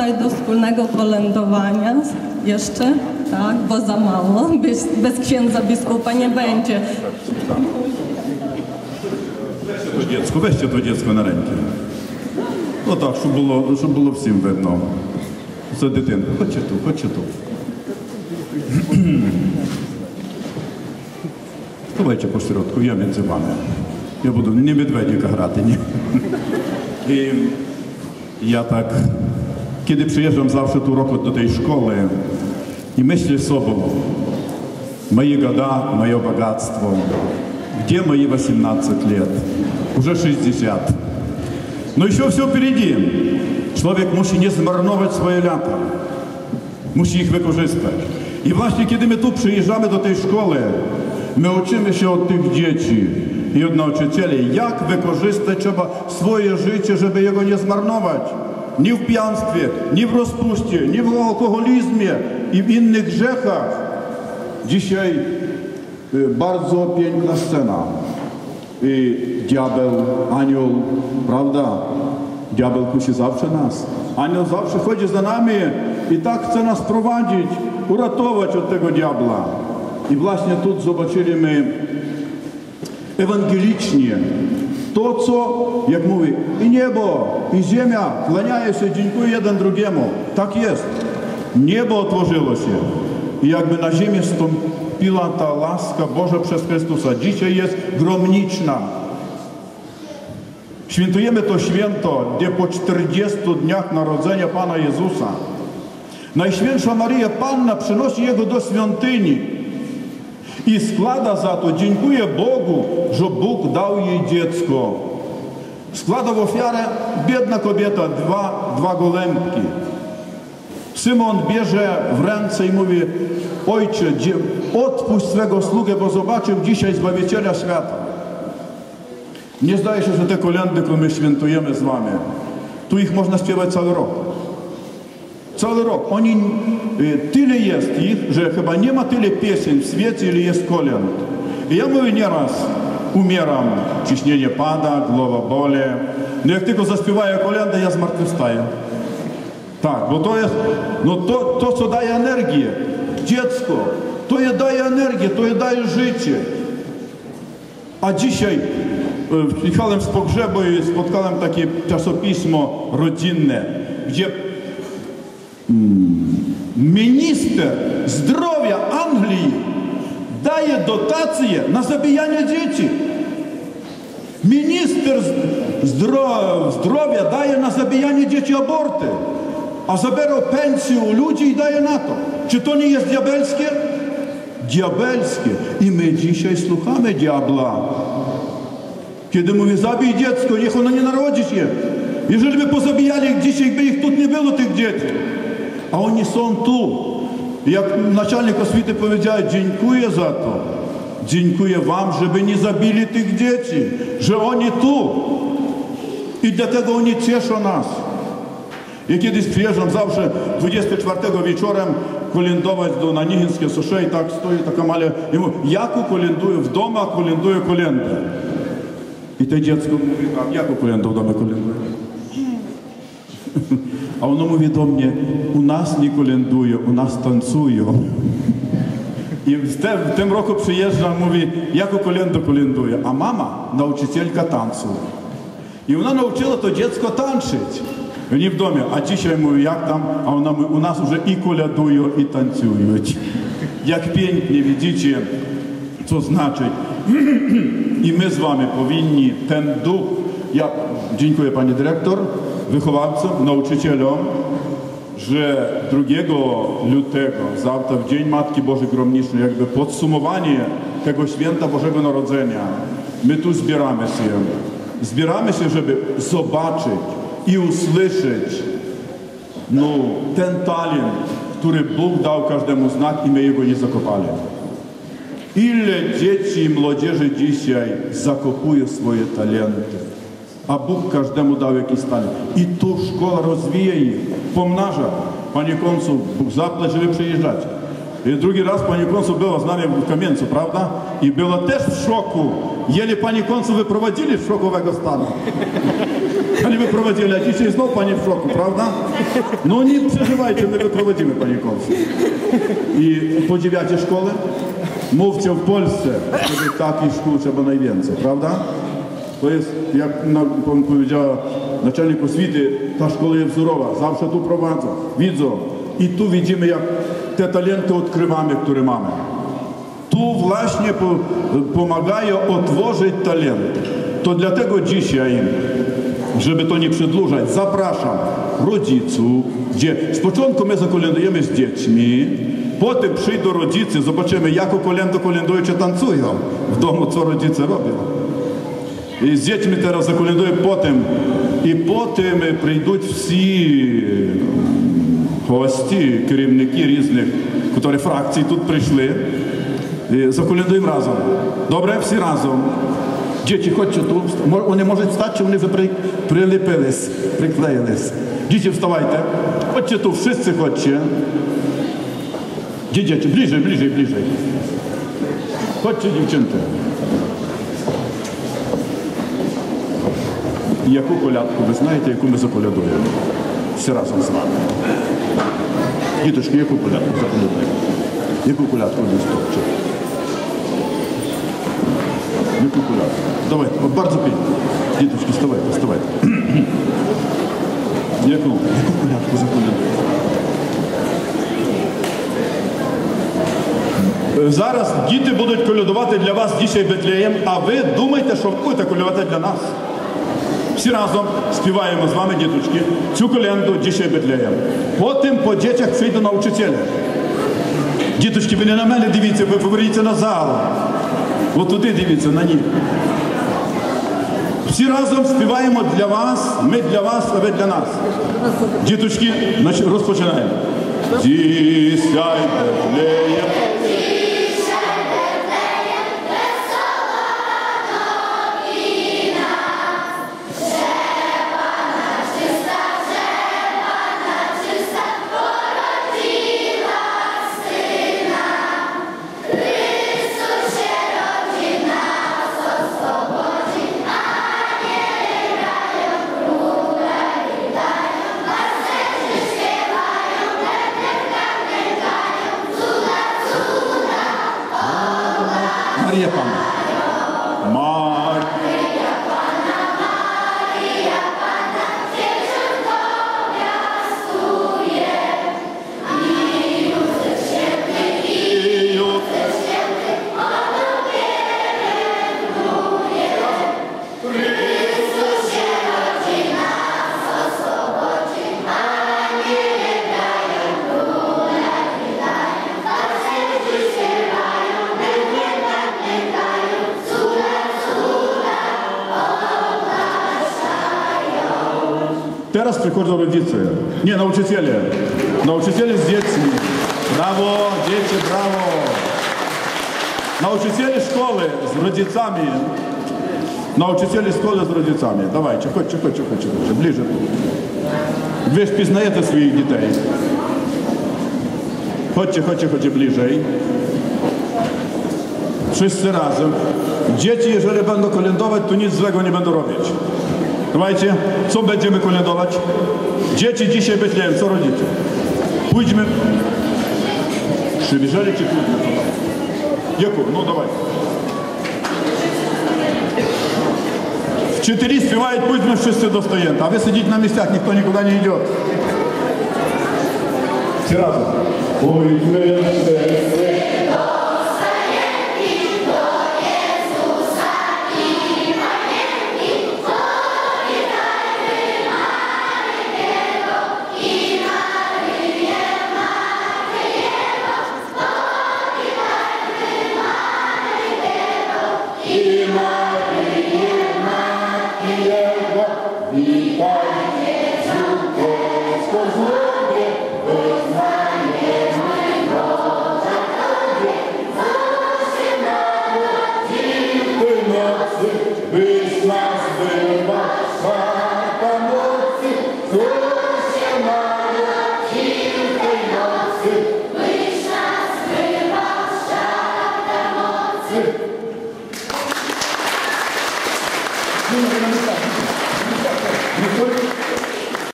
tutaj do wspólnego kolędowania jeszcze, tak, bo za mało, bez, bez księdza biskupa nie będzie. to dziecko, weźcie to dziecko на реньки. Отак, щоб було, щоб було всім видно. Це дитинка. Хоче тут, хоче тут. Давайте посередку, я між вами. Я буду не медведика грати, ні. І ja tak, kiedy przyjeżdżam zawsze tu roku do tej szkoły i myślę sobie, мои года, мое богатство, где мои 18 лет? Уже 60. Но еще все впереди. Człowiek musi nie zmarnować swoje lata. Musi ich wykorzystać. I właśnie kiedy my tu przyjeżdżamy do tej szkoły, my uczymy się od tych dzieci i od nauczycieli, jak wykorzystać trzeba swoje życie, żeby jego nie zmarnować. Nie w pijanstwie, nie w rozpuście, nie w alkoholizmie i w innych grzechach. Dzisiaj y, bardzo piękna scena. I diabeł, anioł, prawda? Diabeł kusi zawsze nas. Anioł zawsze chodzi za nami i tak chce nas prowadzić, uratować od tego diabła. I właśnie tu zobaczyliśmy ewangelicznie to, co, jak mówi, i niebo, i ziemia kłaniają się, dziękuję jeden drugiemu. Tak jest. Niebo otworzyło się. I jakby na ziemię stąpiła ta łaska Boża przez Chrystusa. Dzisiaj jest gromniczna. Świętujemy to święto, gdzie po 40 dniach narodzenia Pana Jezusa Najświętsza Maryja Panna przynosi Jego do świątyni i składa za to, dziękuję Bogu, że Bóg dał jej dziecko. Składa w ofiarę biedna kobieta dwa, dwa. Szymon bierze w ręce i mówi, ojcze, odpuść swego sługę, bo zobaczył dzisiaj Zbawiciela świata. Nie zdaje się, że te kolendy, które my świętujemy z wami, tu ich można śpiewać cały rok. Cały rok. Oni, y, tyle jest ich, że chyba nie ma tyle pieśń w świecie, ile jest kolęd. I ja mówię nieraz, umieram, ciśnienie pada, głowa boli. No jak tylko zaśpiewaję kolędę, ja zmartwychwstaję. Tak, bo to jest, no to, to co daje energię. Dziecko, to je daje energię, to je daje życie. A dzisiaj przyjechałem z pogrzebu i spotkałem takie czasopismo rodzinne, gdzie Minister zdrowia Anglii daje dotacje na zabijanie dzieci. Minister zdrowia daje na zabijanie dzieci aborty, a zabierał pensję u ludzi i daje na to. Czy to nie jest diabelskie? Diabelskie. I my dzisiaj słuchamy diabla. Kiedy mówi, zabij dziecko, niech ono nie narodzi się. Jeżeli by pozabijali dzisiaj, by ich tu nie było, tych dzieci. а вони сон тут. Як начальник освіти повідає, дякую за то, дякую вам, щоб не забили тих дітей, що вони тут. І для того вони тішать нас. Я кiedyś przyjeżdżam zawsze 24 wieczorem kolędować do na Niginskie Susze i tak stoję taka malia i mówię, jaku kolęduję w domu, kolęduję kolędę. I to dziecko mówi, a jaku kolędę w domu kolęduję? А воно му відомі, у нас не колендує, у нас танцює. І в тим року приїжджа, мові, як у коленду колендує, а мама навчителька танцю. І вона навчила то дітсько танчить. Мені в домі, а тіше йому як там, а вона у нас вже і колядує, і танцюють. Як пінь не відічі, це значить. І ми з вами повинні, тен дух. Я дякую, пані директор. wychowawcom, nauczycielom, że 2 lutego, zawsze w Dzień Matki Bożej Gromnicznej, jakby podsumowanie tego święta Bożego Narodzenia, my tu zbieramy się. Zbieramy się, żeby zobaczyć i usłyszeć no, ten talent, który Bóg dał każdemu z nas i my jego nie zakopali. Ile dzieci i młodzieży dzisiaj zakopuje swoje talenty. а Бог кожному дав якийсь талент. І то школа розвіє їх, помнажа. Пані консул, заплачили приїжджати. І другий раз пані консул була з нами в Кам'янцю, правда? І була теж в шоку. Еле пані консул випроводили з шокового стану. Они випроводили, а тільки знов пані в шоку, правда? Ну не переживайте, не випроводили пані консул. І по дев'ятій школи мовче в Польщі, так і школу треба найвенце, правда? To jest, jak powiedziała naczelnik oświaty, ta szkoła jest wzorowa, zawsze tu prowadzą, widzą. I tu widzimy, jak te talenty odkrywamy, które mamy. Tu właśnie po, pomagają otworzyć talent. To dlatego dzisiaj, żeby to nie przedłużać, zapraszam rodziców, gdzie z początku my zakolędujemy z dziećmi, potem przyjdą rodzice, zobaczymy, jaką kolędę kolędują czy tancują w domu, co rodzice robią. І з дітьми зараз заколядуємо потім. І потім прийдуть всі гості, керівники різних, які фракцій тут прийшли. І заколядуємо разом. Добре? Всі разом. Діти, ходьте тут. Вони можуть стати, чи вони вже при, приліпились, приклеїлись. Діти, вставайте. Ходьте тут, всі ходьте. Діти, ближче, ближче, ближче. Ходьте, дівчинки. Яку колядку ви знаєте, яку ми заколядуємо? Всі разом з вами. Діточки, яку колядку заколядуємо? Яку колядку стопче? Яку колядку? Давайте, bardzo піть. Діточки, вставайте, вставайте. Яку? Яку колядку заколядуємо? Зараз діти будуть колядувати для вас дійсно Бетлеєм, а ви думаєте, що будете колядувати для нас. Всі разом співаємо з вами, діточки, цю коленду «Дішей Бетлеєм». Потім по дітях прийду на учителя. Діточки, ви не на мене дивіться, ви поверніться на зал. От туди дивіться, на них. Всі разом співаємо для вас, ми для вас, а ви для нас. Діточки, розпочинаємо. Дісяй Бетлеєм. Maria Palma. Teraz przychodzą rodzice. Nie, nauczyciele. Nauczyciele z dziećmi. Brawo, dzieci, brawo. Nauczyciele szkoły z rodzicami. Nauczyciele szkoły z rodzicami. Dawajcie, chodźcie, chodźcie, chodźcie, chodźcie. Bliżej tu. Wy ж пізнаєте своїх дітей. Chodźcie, chodźcie, chodźcie bliżej. Wszyscy razem. Dzieci, jeżeli będą kolędować, to nic złego nie będą robić. Dawajcie, co będziemy kolędować? Dzieci dzisiaj Betlejem, co rodzicie? Pójdźmy. Przybierzeli czy pójdźmy? Co tam? Jakub, no dawaj. Вчителі співають, будьмо wszyscy до стоянки, а ви сидіть на місцях, ніхто нікуди не йде. Всі разом. Deus.